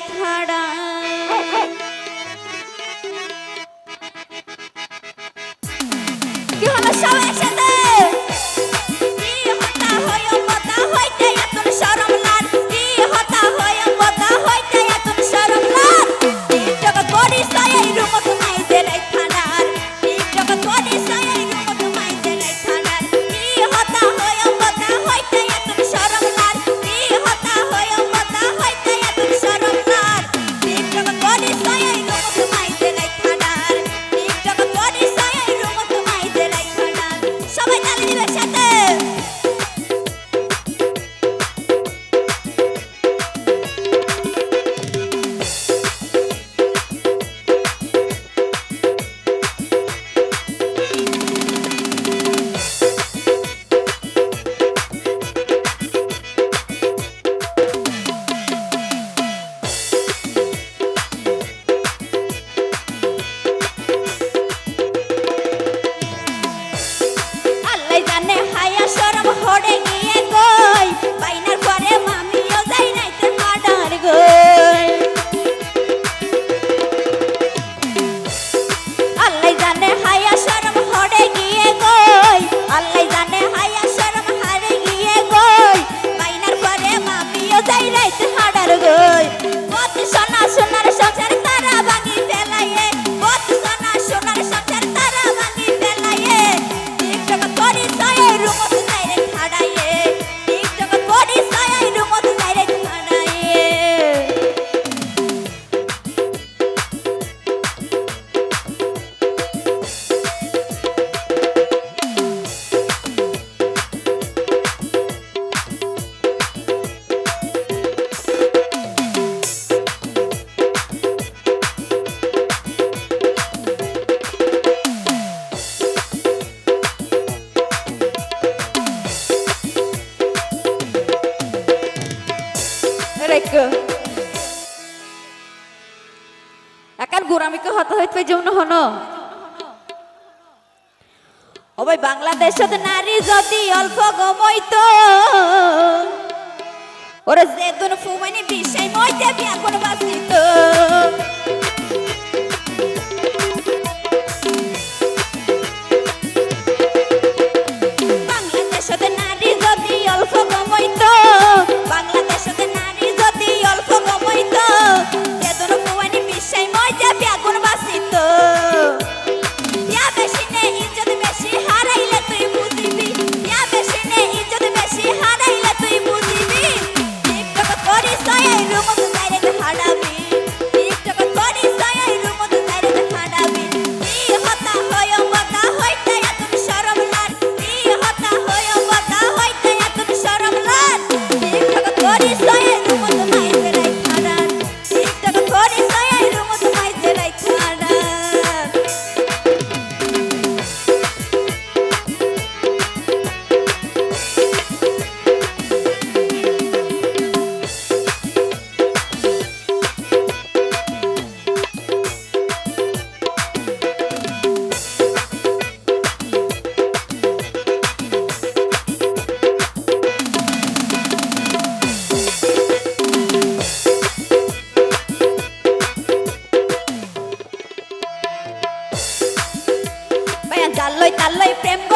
ছাড়া তোমাকে হত হইতে যৌন হন। অবৈ বাংলাদেশত নারী যদি অল্প গমইত ওরে যে দুন ফুমানি বিষয় মইতে বিয়া কোন them